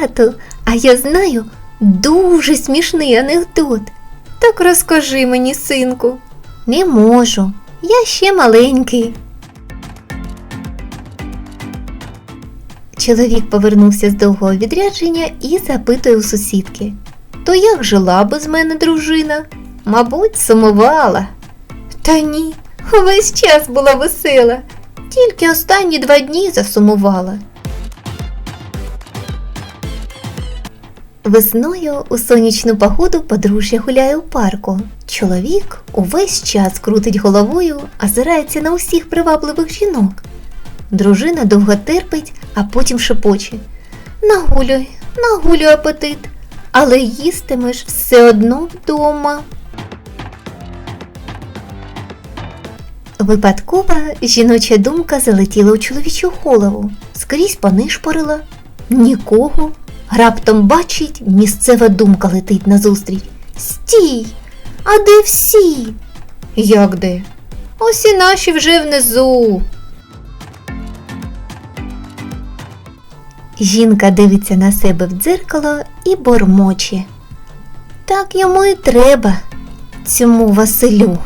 тату, а я знаю дуже смішний анекдот. Так розкажи мені, синку. Не можу. Я ще маленький. Чоловік повернувся з довгого відрядження і запитує у сусідки. То як жила без мене дружина? Мабуть, сумувала. Та ні, увесь час була весела, тільки останні два дні засумувала. Весною у сонячну погоду подружжя гуляє у парку. Чоловік увесь час крутить головою, озирається на усіх привабливих жінок. Дружина довго терпить, а потім шепоче. Нагулюй, нагулюй апетит, але їстимеш все одно вдома. Випадкова жіноча думка залетіла у чоловічу голову, скрізь понишпорила. Нікого. Раптом бачить, місцева думка летить назустріч. Стій! А де всі? Як де? Ось і наші вже внизу. Жінка дивиться на себе в дзеркало і бормоче. Так йому і треба, цьому Василю.